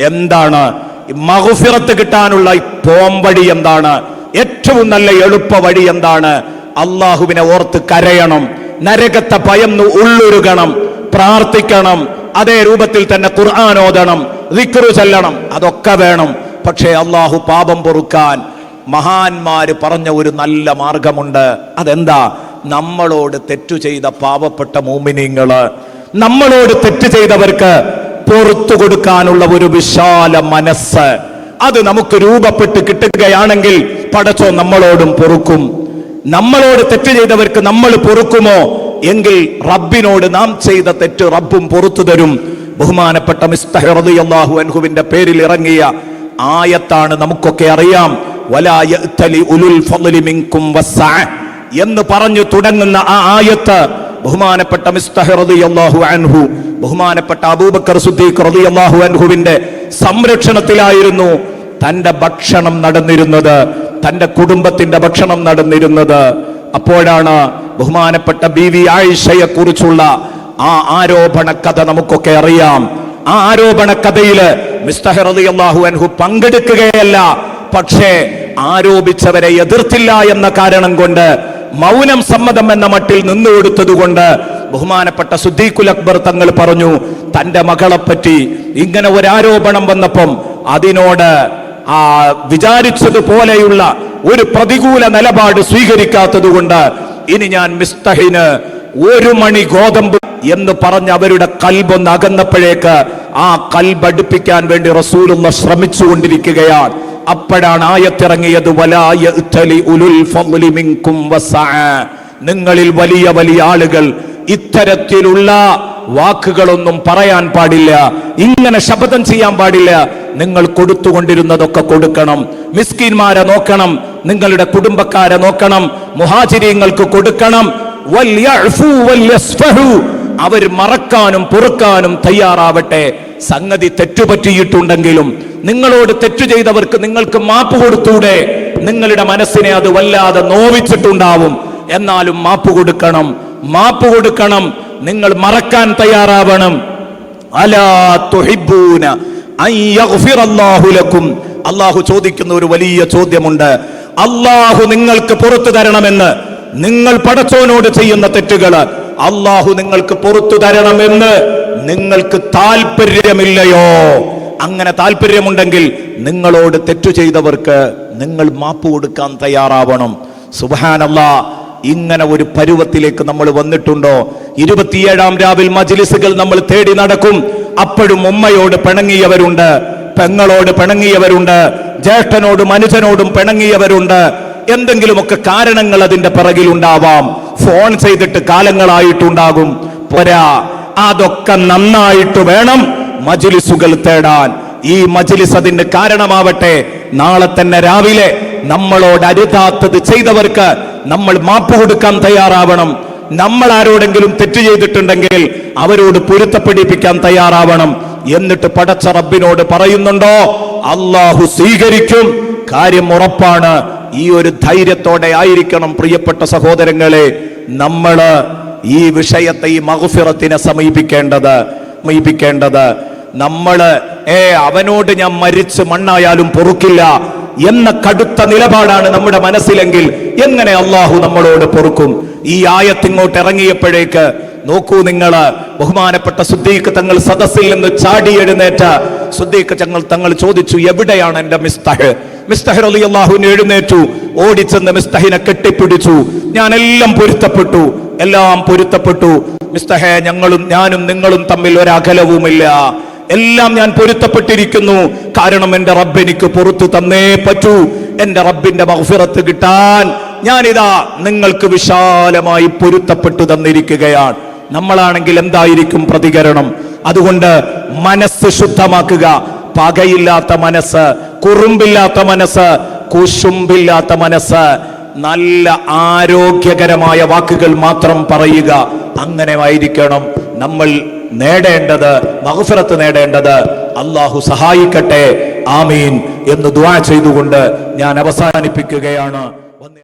എന്താണ്? മഹുഫിറത്ത് കിട്ടാനുള്ള ഈ പോംവഴി എന്താണ്? ഏറ്റവും നല്ല എളുപ്പ വഴി എന്താണ്? അള്ളാഹുവിനെ ഓർത്ത് കരയണം. നരകത്തെ ഭയന്ന് ഉള്ളുരുകണം. പ്രാർത്ഥിക്കണം. അതേ രൂപത്തിൽ തന്നെ ഖുർആൻ ഓതണം. ചെല്ലണം. അതൊക്കെ വേണം. പക്ഷേ അള്ളാഹു പാപം പൊറുക്കാൻ മഹാന്മാര് പറഞ്ഞ ഒരു നല്ല മാർഗമുണ്ട്. അതെന്താ? നമ്മളോട് തെറ്റു ചെയ്ത പാവപ്പെട്ട മൂമിനിങ്ങൾ. നമ്മളോട് തെറ്റ് ചെയ്തവർക്ക് പുറത്തു കൊടുക്കാനുള്ള ഒരു വിശാല മനസ്സ്. അത് നമുക്ക് രൂപപ്പെട്ട് കിട്ടുകയാണെങ്കിൽ പടച്ചോ നമ്മളോടും പൊറുക്കും. നമ്മളോട് തെറ്റ് ചെയ്തവർക്ക് നമ്മൾ പൊറുക്കുമോ? എങ്കിൽ റബ്ബിനോട് നാം ചെയ്ത തെറ്റ് റബ്ബും പൊറത്തു തരും. ബഹുമാനപ്പെട്ട മിസ്തഹുവിന്റെ അൻഹുവിന്റെ പേരിൽ ഇറങ്ങിയ ആയത്താണ് നമുക്കൊക്കെ അറിയാം. എന്ന് പറഞ്ഞു തുടങ്ങുന്ന ആ ആയത്ത് ബഹുമാനപ്പെട്ട മിസ്തഹു അൻഹു ബഹുമാനപ്പെട്ട അബൂബക്കർ സിദ്ദീഖ് റളിയല്ലാഹു അൻഹുവിന്റെ സംരക്ഷണത്തിലായിരുന്നു തന്റെ ഭക്ഷണം നടന്നിരുന്നത് തന്റെ കുടുംബത്തിന്റെ ഭക്ഷണം നടന്നിരുന്നത്. അപ്പോഴാണ് ബഹുമാനപ്പെട്ട ബി വി ആയിഷയെ കുറിച്ചുള്ള ആ ആരോപണ കഥ നമുക്കൊക്കെ അറിയാം. ആ ആരോപണ കഥയിൽ മിസ്തഹ് റളിയല്ലാഹു അൻഹു പങ്കെടുക്കുകയല്ല പക്ഷേ ആരോപിച്ചവരെ എതിർത്തില്ല എന്ന കാരണം കൊണ്ട് മൗനം സമ്മതം എന്ന മട്ടിൽ നിന്നു കൊടുത്തതുകൊണ്ട് ബഹുമാനപ്പെട്ട സുദ്ദീഖുൽ അക്ബർ തങ്ങൾ പറഞ്ഞു തന്റെ മകളെ പറ്റി ഇങ്ങനെ ഒരു ആരോപണം വന്നപ്പം അതിനോട് ആ വിചാരിച്ചതുപോലെയുള്ള ഒരു പ്രതികൂല നിലപാട് സ്വീകരിക്കാത്തത് കൊണ്ട് ഇനി ഞാൻ മിസ്തഹിന് ഒരു മണി ഗോതമ്പ് എന്ന് പറഞ്ഞ് അവരുടെ കൽബൊന്ന് അകന്നപ്പോഴേക്ക് ആ കൽബടുപ്പിക്കാൻ വേണ്ടി റസൂലുള്ള ശ്രമിച്ചുകൊണ്ടിരിക്കുകയാണ് അപ്പോഴാണ് ആയത്തിറങ്ങിയത് വലായ ഉലുൽ മിൻകും വസഅ. നിങ്ങളിൽ വലിയ വലിയ ആളുകൾ ഇത്തരത്തിലുള്ള വാക്കുകളൊന്നും പറയാൻ പാടില്ല. ഇങ്ങനെ ശപഥം ചെയ്യാൻ പാടില്ല. നിങ്ങൾ കൊടുത്തുകൊണ്ടിരുന്നതൊക്കെ കൊടുക്കണം. മിസ്കിന്മാരെ നോക്കണം. നിങ്ങളുടെ കുടുംബക്കാരെ നോക്കണം. മുഹാചിര്യങ്ങൾക്ക് കൊടുക്കണം. അവർ മറക്കാനും പൊറുക്കാനും തയ്യാറാവട്ടെ. സംഗതി തെറ്റുപറ്റിയിട്ടുണ്ടെങ്കിലും നിങ്ങളോട് തെറ്റു ചെയ്തവർക്ക് നിങ്ങൾക്ക് മാപ്പ് കൊടുത്തൂടെ. നിങ്ങളുടെ മനസ്സിനെ അത് വല്ലാതെ നോവിച്ചിട്ടുണ്ടാവും. എന്നാലും മാപ്പ് കൊടുക്കണം. മാപ്പ് കൊടുക്കണം. നിങ്ങൾ മറക്കാൻ തയ്യാറാവണം. അള്ളാഹു ചോദിക്കുന്ന ഒരു വലിയ ചോദ്യമുണ്ട്. അള്ളാഹു നിങ്ങൾക്ക് പുറത്തു തരണമെന്ന്. നിങ്ങൾ പടച്ചോനോട് ചെയ്യുന്ന തെറ്റുകൾ അള്ളാഹു നിങ്ങൾക്ക് പുറത്തു തരണമെന്ന്. നിങ്ങൾക്ക് താല്പര്യമില്ലയോ അങ്ങനെ താല്പര്യമുണ്ടെങ്കിൽ നിങ്ങളോട് തെറ്റു ചെയ്തവർക്ക് നിങ്ങൾ മാപ്പ് കൊടുക്കാൻ തയ്യാറാവണം. സുബാനല്ലാ ഇങ്ങനെ ഒരു പരുവത്തിലേക്ക് നമ്മൾ വന്നിട്ടുണ്ടോ? ഇരുപത്തിയേഴാം രാവിൽ മജിലിസുകൾ നമ്മൾ തേടി നടക്കും. അപ്പോഴും ഉമ്മയോട് പിണങ്ങിയവരുണ്ട്. പെങ്ങളോട് പിണങ്ങിയവരുണ്ട്. ജ്യേഷ്ഠനോടും അനുജനോടും പിണങ്ങിയവരുണ്ട്. എന്തെങ്കിലുമൊക്കെ കാരണങ്ങൾ അതിന്റെ പിറകിലുണ്ടാവാം. ഫോൺ ചെയ്തിട്ട് കാലങ്ങളായിട്ടുണ്ടാകും. പോരാ അതൊക്കെ നന്നായിട്ട് വേണം മജിലിസുകൾ തേടാൻ. ഈ മജിലിസ് അതിന് കാരണമാവട്ടെ. നാളെ തന്നെ രാവിലെ നമ്മളോട് അരുതാത്തത് ചെയ്തവർക്ക് നമ്മൾ മാപ്പ് കൊടുക്കാൻ തയ്യാറാവണം. നമ്മൾ ആരോടെങ്കിലും തെറ്റ് ചെയ്തിട്ടുണ്ടെങ്കിൽ അവരോട് പൊരുത്തപ്പെടിപ്പിക്കാൻ തയ്യാറാവണം. എന്നിട്ട് പടച്ച റബ്ബിനോട് പറയുന്നുണ്ടോ? അള്ളാഹു സ്വീകരിക്കും. കാര്യം ഉറപ്പാണ്. ഈ ഒരു ധൈര്യത്തോടെ ആയിരിക്കണം പ്രിയപ്പെട്ട സഹോദരങ്ങളെ നമ്മൾ ഈ വിഷയത്തെ ഈ മഹുഫിറത്തിനെ സമീപിക്കേണ്ടത് സമീപിക്കേണ്ടത്. നമ്മൾ ഏ അവനോട് ഞാൻ മരിച്ച് മണ്ണായാലും പൊറുക്കില്ല. എന്ന കടുത്ത നിലപാടാണ് നമ്മുടെ മനസ്സിലെങ്കിൽ എങ്ങനെ അള്ളാഹു നമ്മളോട് പൊറുക്കും? ഈ ആയത്തിങ്ങോട്ട് ഇറങ്ങിയപ്പോഴേക്ക് നോക്കൂ നിങ്ങൾ ബഹുമാനപ്പെട്ട സുദ്ദീഖ് തങ്ങൾ സദസ്സിൽ നിന്ന് ചാടി എഴുന്നേറ്റ സുദ്ദീഖ് തങ്ങൾ തങ്ങൾ ചോദിച്ചു എവിടെയാണ് എന്റെ മിസ്തഹ്? മിസ്തഹർ അലി അള്ളാഹുവിന് എഴുന്നേറ്റു ഓടിച്ചെന്ന് മിസ്തഹിനെ കെട്ടിപ്പിടിച്ചു. ഞാൻ എല്ലാം പൊരുത്തപ്പെട്ടു എല്ലാം പൊരുത്തപ്പെട്ടു. മിസ്തഹെ ഞങ്ങളും ഞാനും നിങ്ങളും തമ്മിൽ ഒരകലവുമില്ല എല്ലാം ഞാൻ പൊരുത്തപ്പെട്ടിരിക്കുന്നു. കാരണം എന്റെ റബ്ബ് എനിക്ക് പുറത്തു തന്നേ പറ്റൂ. എന്റെ റബ്ബിന്റെ മഹഫിറത്ത് കിട്ടാൻ ഞാനിതാ നിങ്ങൾക്ക് വിശാലമായി പൊരുത്തപ്പെട്ടു തന്നിരിക്കുകയാണ്. നമ്മളാണെങ്കിൽ എന്തായിരിക്കും പ്രതികരണം? അതുകൊണ്ട് മനസ്സ് ശുദ്ധമാക്കുക. പകയില്ലാത്ത മനസ്സ് കുറുമ്പില്ലാത്ത മനസ്സ് കുശുമ്പില്ലാത്ത മനസ്സ്. നല്ല ആരോഗ്യകരമായ വാക്കുകൾ മാത്രം പറയുക. അങ്ങനെ ആയിരിക്കണം. നമ്മൾ നേടേണ്ടത് മഹഫിറത്ത് നേടേണ്ടത് അള്ളാഹു സഹായിക്കട്ടെ. ആമീൻ. എന്ന് ദ്വാ ചെയ്തുകൊണ്ട് ഞാൻ അവസാനിപ്പിക്കുകയാണ്.